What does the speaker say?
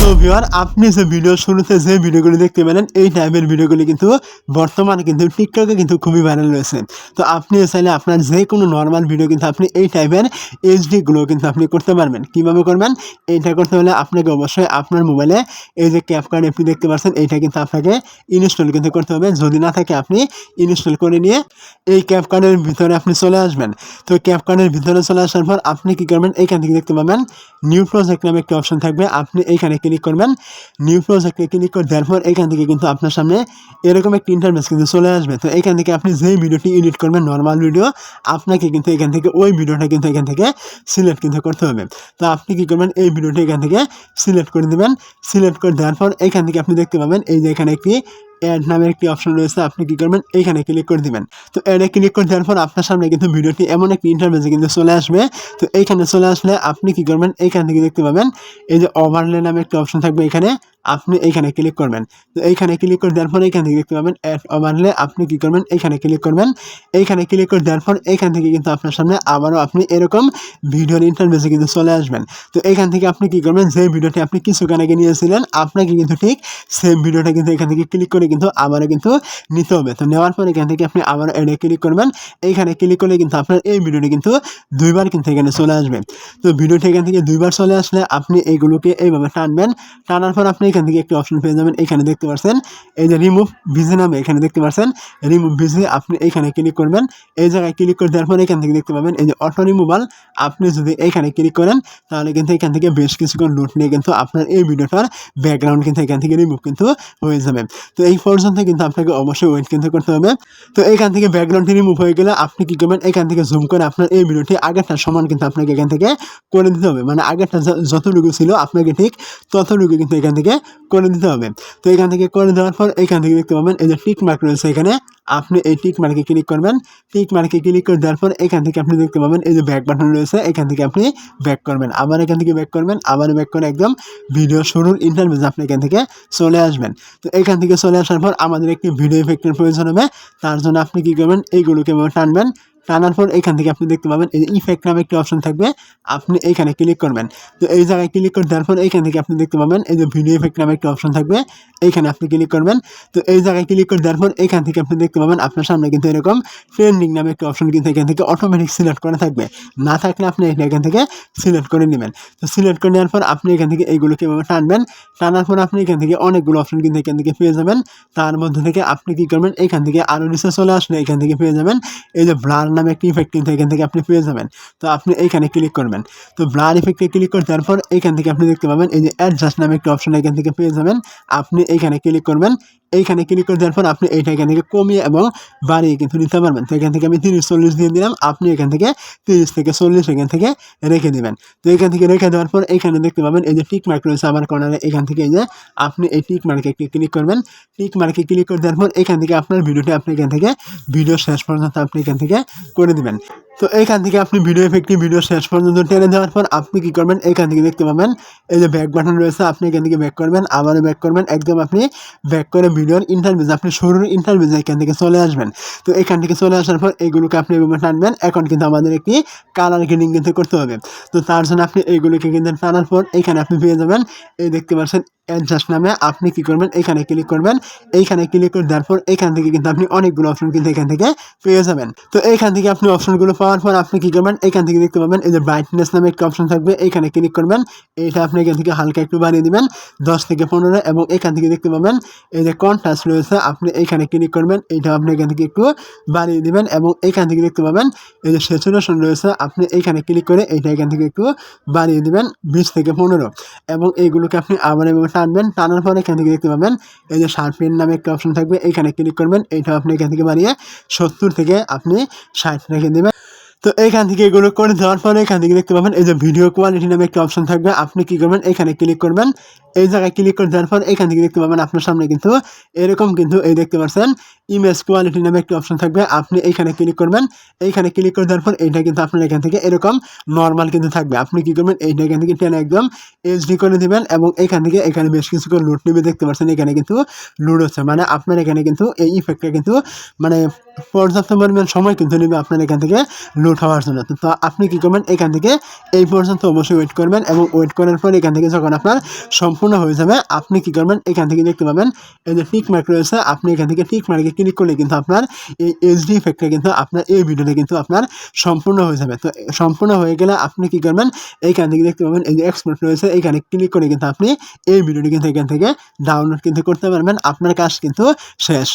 তো ভিউয়ার আপনি যে ভিডিও শুরুতে যে ভিডিওগুলি দেখতে পেলেন, এই টাইপের ভিডিওগুলি কিন্তু বর্তমানে কিন্তু টিকটকে কিন্তু খুবই ভাইরাল রয়েছে। তো আপনি চাইলে আপনার যে কোনো নর্মাল ভিডিও কিন্তু আপনি এই টাইপের এইচডিগুলো কিন্তু আপনি করতে পারবেন। কীভাবে করবেন? এইটা করতে হলে আপনাকে অবশ্যই আপনার মোবাইলে এই যে ক্যাপকার্ড আপনি দেখতে পাচ্ছেন, এইটা কিন্তু আপনাকে ইনস্টল কিন্তু করতে হবে। যদি না থাকে, আপনি ইনস্টল করে নিয়ে এই ক্যাপকার্ডের ভিতরে আপনি চলে আসবেন। তো ক্যাপকার্ডের ভিতরে চলে আসার পর আপনি কী করবেন? এইখান থেকে দেখতে পাবেন নিউ প্রজেক্ট নামে একটি অপশন থাকবে। আপনি এইখানে ক্লিক করবেন। নিউ প্রজেক্টে ক্লিক করে দেওয়ার পর এখান থেকে কিন্তু আপনার সামনে এরকম একটি ইন্টারভেস কিন্তু চলে আসবে। তো এখান থেকে আপনি যে ভিডিওটি এডিট করবেন নর্মাল ভিডিও আপনাকে কিন্তু এখান থেকে ওই ভিডিওটা কিন্তু এখান থেকে সিলেক্ট কিন্তু করতে হবে। তো আপনি কী করবেন? এই ভিডিওটি এখান থেকে সিলেক্ট করে দেবেন। সিলেক্ট করে দেওয়ার পর এখান থেকে আপনি দেখতে পাবেন, এই যে এখানে একটি অ্যাড নামে একটি অপশন রয়েছে, আপনি কী করবেন? এইখানে ক্লিক করে দেবেন। তো অ্যাডে ক্লিক করে দেওয়ার পর আপনার সামনে কিন্তু ভিডিওটি এমন একটি ইন্টারভেসে কিন্তু চলে আসবে। তো এইখানে চলে আসলে আপনি কী করবেন? এইখান থেকে দেখতে পাবেন, এই যে ওভারলে নামে একটি অপশন থাকবে এখানে। আপনি এইখানে ক্লিক করবেন। তো এইখানে ক্লিক করে দেওয়ার পর এইখান থেকে দেখতে পাবেন অ্যাড ওভারলে আপনি কী করবেন? এইখানে ক্লিক করবেন। এইখানে ক্লিক করে দেওয়ার পর এইখান থেকে কিন্তু আপনার সামনে আবারও আপনি এরকম ভিডিওর ইন্টারভেসে কিন্তু চলে আসবেন। তো এইখান থেকে আপনি কী করবেন? যে ভিডিওটি আপনি কিছুক্ষণ আগে নিয়েছিলেন, আপনাকে কিন্তু ঠিক সেম ভিডিওটা কিন্তু এখান থেকে ক্লিক করে কিন্তু আবারও কিন্তু নিতে হবে। তো নেওয়ার পর এখান থেকে আপনি আবারও এডে ক্লিক করবেন। এইখানে ক্লিক করলে কিন্তু আপনার এই ভিডিওটি কিন্তু দুইবার কিন্তু এখানে চলে আসবে। তো ভিডিওটি এখান থেকে দুইবার চলে আসলে আপনি এইগুলোকে এইভাবে টানবেন। টানার পর আপনি এখান থেকে একটি অপশন পেয়ে যাবেন। এখানে দেখতে পাচ্ছেন এই যে রিমুভ ভিজি নামে এখানে দেখতে পাচ্ছেন রিমুভ ভিজি আপনি এইখানে ক্লিক করবেন। এই জায়গায় ক্লিক করে দেওয়ার পর এখান থেকে দেখতে পাবেন, এই যে অটো রিমুভাল আপনি যদি এইখানে ক্লিক করেন, তাহলে কিন্তু এখান থেকে বেশ কিছুক্ষণ লোড নিয়ে কিন্তু আপনার এই ভিডিওটার ব্যাকগ্রাউন্ড কিন্তু এখান থেকে রিমুভ কিন্তু হয়ে যাবে। তো এই পর্যন্ত কিন্তু আপনাকে অবশ্যই ওয়েট কিন্তু করতে হবে। তো এখান থেকে ব্যাকগ্রাউন্ডটি রিমুভ হয়ে গেলে আপনি কী করবেন, এখান থেকে জুম করে আপনার এই ভিডিওটি আগেরটা সমান কিন্তু আপনাকে এখান থেকে করে দিতে হবে। মানে আগেরটা যতটুকু ছিল, আপনাকে ঠিক ততটুকু কিন্তু এখান থেকে করে দিতে হবে। তো এখান থেকে করে দেওয়ার পর এখান থেকে দেখতে পাবেন এই যে টিক মার্ক রয়েছে এখানে। আপনি এই টিক মার্কে ক্লিক করবেন। টিক মার্কে ক্লিক করে দেওয়ার পর এখান থেকে আপনি দেখতে পাবেন এই যে ব্যাক বাটন রয়েছে, এখান থেকে আপনি ব্যাক করবেন। আবার এখান থেকে ব্যাক করবেন, আবার ব্যাক করে একদম ভিডিও শুরুর ইন্টারভিউ আপনি এখান থেকে চলে আসবেন। তো এখান থেকে চলে আসার পর আমাদের একটি ভিডিও এফেক্টের প্রয়োজন হবে। তার জন্য আপনি কী করবেন এইগুলোকে টানবেন। টানার পর এখান থেকে আপনি দেখতে পাবেন এই ইফেক্ট নামে একটি অপশন থাকবে আপনি এইখানে ক্লিক করবেন তো এই জায়গায় ক্লিক করে দেওয়ার পর এইখান থেকে আপনি দেখতে পাবেন এই যে ভিডিও ইফেক্ট নামে একটি অপশন থাকবে এইখানে আপনি ক্লিক করবেন তো এই জায়গায় ক্লিক করে দেওয়ার পর এখান থেকে আপনি দেখতে পাবেন আপনার সামনে কিন্তু এরকম ট্রেন্ডিং নামে একটি অপশন কিন্তু এখান থেকে অটোমেটিক সিলেক্ট করা থাকবে না থাকলে আপনি এখান থেকে সিলেক্ট করে নেবেন তো সিলেক্ট করে নেওয়ার পর আপনি এখান থেকে এইগুলো কীভাবে টানবেন টানার পর আপনি এখান থেকে অনেকগুলো অপশন কিন্তু এখান থেকে পেয়ে যাবেন তার মধ্যে থেকে আপনি কী করবেন এখান থেকে আরও নিচে চলে আসলে এখান থেকে পেয়ে যাবেন এই যে ব্লার নামে একটি ইফেক্ট কিন্তু এখান থেকে আপনি পেয়ে যাবেন তো আপনি এইখানে ক্লিক করবেন তো ব্লার ইফেক্টে ক্লিক করে তারপর এইখান থেকে আপনি দেখতে পাবেন এই যে অ্যাডজাস্ট নামে একটি অপশন এখান থেকে পেয়ে যাবেন আপনি এইখানে ক্লিক করবেন এইখানে ক্লিক করে দেওয়ার পর আপনি এইটা এখান থেকে কমিয়ে এবং বাড়িয়ে কিন্তু নিতে পারবেন তো এখান থেকে আমি তিরিশ চল্লিশ দিয়ে দিলাম আপনি এখান থেকে তিরিশ থেকে চল্লিশ এখান থেকে রেখে দেবেন তো এখান থেকে রেখে দেওয়ার পর এখানে দেখতে পাবেন এই যে টিক মার্ক রয়েছে আমার কর্নারে এখান থেকে এই যে আপনি এই টিক মার্কে একটি ক্লিক করবেন টিক মার্কে ক্লিক করে দেওয়ার পর এখান থেকে আপনার ভিডিওটি আপনি এখান থেকে ভিডিও শেষ পর্যন্ত আপনি এখান থেকে করে দিবেন। তো এইখান থেকে আপনি ভিডিও এফেক্টটি ভিডিও শেষ পর্যন্ত টেনে দেওয়ার পর আপনি কী করবেন? এখান থেকে দেখতে পাবেন, এই যে ব্যাক বাটন রয়েছে, আপনি এখান থেকে ব্যাক করবেন, আবারও ব্যাক করবেন, একদম আপনি ব্যাক করে ভিডিওর ইন্টারভিউ আপনি শুরুর ইন্টারভিউ এখান থেকে চলে আসবেন। তো এখান থেকে চলে আসার পর এইগুলোকে আপনি এভাবে টানবেন, এখন কিন্তু আমাদের একটি কালার গ্রেডিং কিন্তু করতে হবে। তো তার জন্য আপনি এইগুলোকে কিন্তু টানার পর এখানে আপনি পেয়ে যাবেন, এই দেখতে পাচ্ছেন অ্যাডজাস্ট নামে, আপনি কি করবেন? এখানে ক্লিক করবেন, এইখানে ক্লিক করে দেওয়ার পর এখান থেকে কিন্তু আপনি অনেকগুলো অপশন কিন্তু এখান থেকে পেয়ে যাবেন। তো এইখান থেকে আপনি অপশনগুলো পাওয়ার পর আপনি কী করবেন? এখান থেকে দেখতে পাবেন এই যে ব্রাইটনেস নামে একটা অপশন থাকবে। এইখানে ক্লিক করবেন। এইটা আপনি এখান থেকে হালকা একটু বাড়িয়ে দিবেন। দশ থেকে পনেরো এবং এখান থেকে দেখতে পাবেন এই যে কন্ট্রাস্ট রয়েছে। আপনি এইখানে ক্লিক করবেন। এইটা আপনি এখান থেকে একটু বাড়িয়ে দিবেন এবং এইখান থেকে দেখতে পাবেন এই যে স্যাচুরেশন রয়েছে। আপনি এইখানে ক্লিক করে এইটা এখান থেকে একটু বাড়িয়ে দেবেন বিশ থেকে পনেরো এবং এইগুলোকে আপনি আবার এভাবে টানবেন। টানার পর এখান থেকে দেখতে পাবেন এই যে শার্পেন নামে একটা অপশন থাকবে। এখানে ক্লিক করবেন। এইটা আপনি এখান থেকে বানিয়ে সত্তর থেকে আপনি ষাট রেখে দেবেন। তো এখান থেকে এগুলো করে দেওয়ার পরে এখান থেকে দেখতে পাবেন, এই যে ভিডিও কোয়ালিটি নামে একটি অপশন থাকবে। আপনি কি করবেন? এখানে ক্লিক করবেন। এই জায়গায় ক্লিক করে দেওয়ার পর এখান থেকে দেখতে পাবেন আপনার সামনে কিন্তু এরকম কিন্তু এই দেখতে পাচ্ছেন ইমেজ কোয়ালিটি নামে একটি অপশন থাকবে। আপনি এইখানে ক্লিক করবেন এইখানে ক্লিক করে দেওয়ার পর এইটা কিন্তু আপনার এখান থেকে এরকম নর্মাল কিন্তু থাকবে। আপনি কি করবেন, এইটা এখান থেকে টেনে একদম এইচডি করে দেবেন এবং এখান থেকে এখানে বেশ কিছু করে লুট নেবে। দেখতে পাচ্ছেন এখানে কিন্তু লুট হচ্ছে। মানে আপনার এখানে কিন্তু এই ইফেক্টটা কিন্তু মানে পর্যাপ্ত পরিমাণ সময় কিন্তু নেবে আপনার এখান থেকে লুট হওয়ার জন্য। তো আপনি কি করবেন, এখান থেকে এই পর্যন্ত অবশ্যই ওয়েট করবেন এবং ওয়েট করার পর এখান থেকে যখন আপনার সম্পূর্ণ সম্পূর্ণ হয়ে যাবে। আপনি কি করবেন? এখান থেকে দেখতে পাবেন, এই যে টিক মার্ক রয়েছে, আপনি এখান থেকে টিক মার্কে ক্লিক করলে কিন্তু আপনার এই এইচডি ইফেক্টটা কিন্তু আপনার এই ভিডিওটা কিন্তু আপনার সম্পূর্ণ হয়ে যাবে। তো সম্পূর্ণ হয়ে গেলে আপনি কি করবেন? এইখান থেকে দেখতে পাবেন, এই যে এক্সপোর্ট রয়েছে এইখানে ক্লিক করে কিন্তু আপনি এই ভিডিওটি কিন্তু এখান থেকে ডাউনলোড কিন্তু করতে পারবেন। আপনার কাজ কিন্তু শেষ।